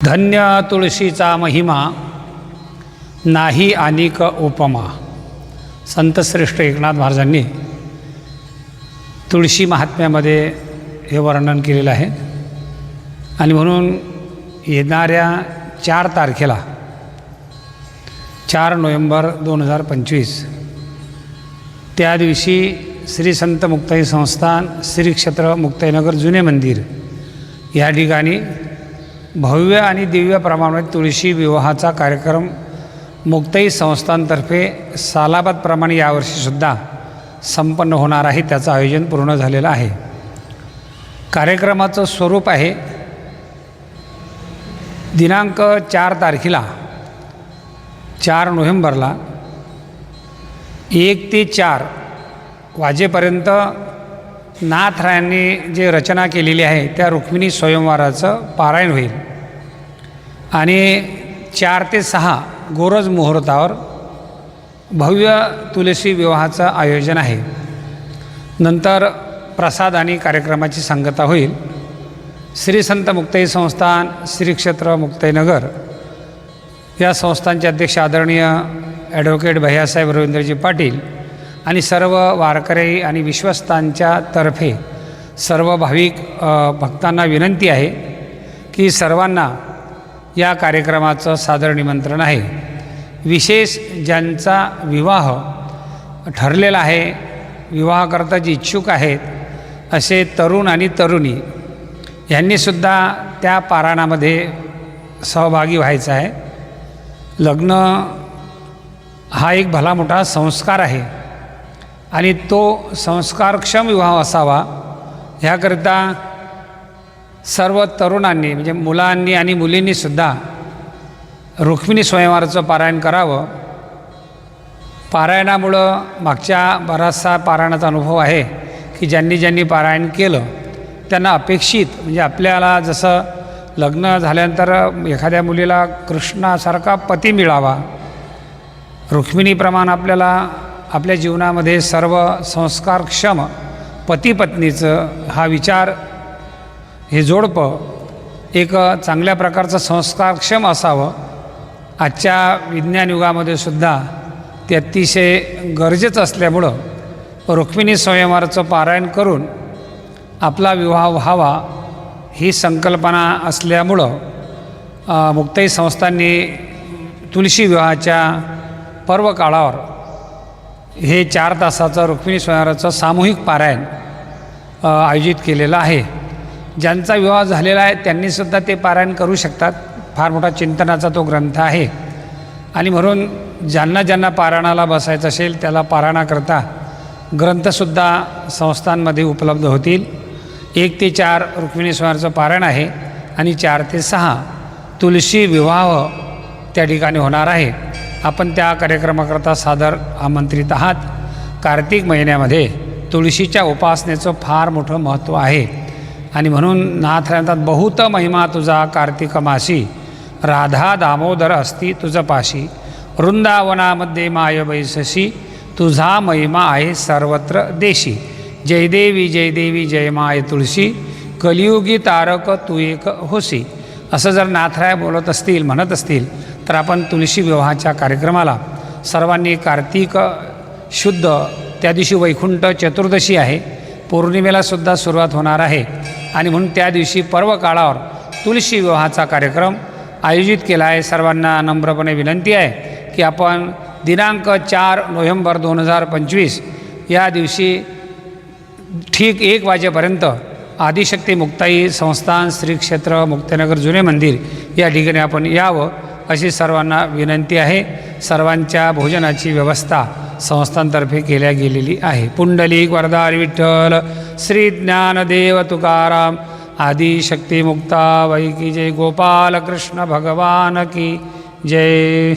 धन्य तुळशीचा महिमा नाही अनिक उपमा. संतश्रेष्ठ एकनाथ महाराजांनी तुळशी महात्म्यामध्ये हे वर्णन केलेलं आहे. आणि म्हणून येणाऱ्या चार तारखेला चार नोव्हेंबर दोन हजार पंचवीस त्या दिवशी श्री संत मुक्ताई संस्थान श्री क्षेत्र मुक्ताईनगर जुने मंदिर या ठिकाणी भव्य आणि दिव्य प्रमाणात तुळशी विवाहाचा कार्यक्रम मुक्ताई संस्थांतर्फे सालाबादप्रमाणे यावर्षीसुद्धा संपन्न होणार आहे. त्याचं आयोजन पूर्ण झालेलं आहे. कार्यक्रमाचं स्वरूप आहे. दिनांक चार तारखेला चार नोव्हेंबरला एक ते चार वाजेपर्यंत नाथरायांनी जे रचना केलेली आहे त्या रुक्मिणी स्वयंवराचं पारायण होईल. आणि चार ते सहा गोरज मुहूर्तावर भव्य तुलसी विवाहाचं आयोजन आहे. नंतर प्रसाद आणि कार्यक्रमाची सांगता होईल. श्री संत मुक्ताई संस्थान श्री क्षेत्र मुक्ताईनगर या संस्थांचे अध्यक्ष आदरणीय ॲडव्होकेट भैयासाहेब रवींद्रजी पाटील आणि सर्व वारकरी आणि विश्वस्तांच्या तर्फे सर्व भाविक भक्तांना विनंती आहे की सर्वांना या कार्यक्रमाचं सादर निमंत्रण आहे. विशेष ज्यांचा विवाह ठरलेला आहे विवाहाकरता जे इच्छुक आहेत असे तरुण आणि तरुणी यांनीसुद्धा त्या पारायणामध्ये सहभागी व्हायचं आहे. लग्न हा एक भला मोठा संस्कार आहे. आणि तो संस्कारक्षम विवाह असावा. ह्याकरिता सर्व तरुणांनी म्हणजे मुलांनी आणि मुलींनीसुद्धा रुक्मिणी स्वयंवराचं पारायण करावं. पारायणामुळं मागच्या बराचसा पारायणाचा अनुभव आहे की ज्यांनी ज्यांनी पारायण केलं त्यांना अपेक्षित म्हणजे आपल्याला जसं लग्न झाल्यानंतर एखाद्या मुलीला कृष्णासारखा पती मिळावा रुक्मिणीप्रमाणे आपल्याला आपल्या जीवनामध्ये सर्व संस्कारक्षम पतीपत्नीचं हा विचार हे जोडपं एक चांगल्या प्रकारचं संस्कारक्षम असावं. आजच्या विज्ञान युगामध्ये सुद्धा ते अतिशय गरजेचं असल्यामुळं रुक्मिणी स्वयंवराचं पारायण करून आपला विवाह व्हावा ही संकल्पना असल्यामुळं मुक्ताई संस्थांनी तुलसी विवाहाच्या पर्व काळावर हे चार तासाचं रुक्मिणी स्वयंवराचं सामूहिक पारायण आयोजित केलेलं आहे. ज्यांचा विवाह झालेला आहे त्यांनीसुद्धा ते पारायण करू शकतात. फार मोठा चिंतनाचा तो ग्रंथ आहे. आणि म्हणून ज्यांना ज्यांना पारायणाला बसायचं असेल त्याला पारायणाकरता ग्रंथसुद्धा संस्थांमध्ये उपलब्ध होतील. एक ते चार रुक्मिणी स्वयंवराचं पारायण आहे आणि चार ते सहा तुलसी विवाह त्या ठिकाणी होणार आहे. आपण त्या कार्यक्रमाकरता सादर आमंत्रित आहात. कार्तिक महिन्यामध्ये तुळशीच्या उपासनेचं फार मोठं महत्त्व आहे. आणि म्हणून नाथ म्हणतात बहुत महिमा तुझा कार्तिक मासी. राधा दामोदर असती तुझं पाशी. वृंदावनामध्ये माय बैसशी. तुझा महिमा आहे सर्वत्र देशी. जयदेवी जयदेवी जय माय तुळशी. कलियुगी तारक तू एक होसी असं जर नाथराय बोलत असतील म्हणत असतील तर आपण तुळशी विवाहाच्या कार्यक्रमाला सर्वांनी कार्तिक शुद्ध त्या दिवशी वैकुंठ चतुर्दशी आहे. पौर्णिमेला सुद्धा सुरुवात होणार आहे. आणि म्हणून त्या दिवशी पर्व काळावर तुळशी विवाहाचा कार्यक्रम आयोजित केला आहे. सर्वांना नम्रपणे विनंती आहे की आपण दिनांक चार नोव्हेंबर दोन हजार पंचवीस या दिवशी ठीक एक वाजेपर्यंत आदिशक्ती मुक्ताई संस्थान श्री क्षेत्र मुक्तनगर जुने मंदिर या ठिकाणी आपण यावं. अशी सर्वांना विनंती आहे. सर्वांच्या भोजनाची व्यवस्था संस्थांतर्फे केल्या गेलेली आहे. पुंडलिक वरदार विठ्ठल श्री ज्ञानदेव तुकाराम आदिशक्ती मुक्ता वैकी जय गोपाल कृष्ण भगवान की जय.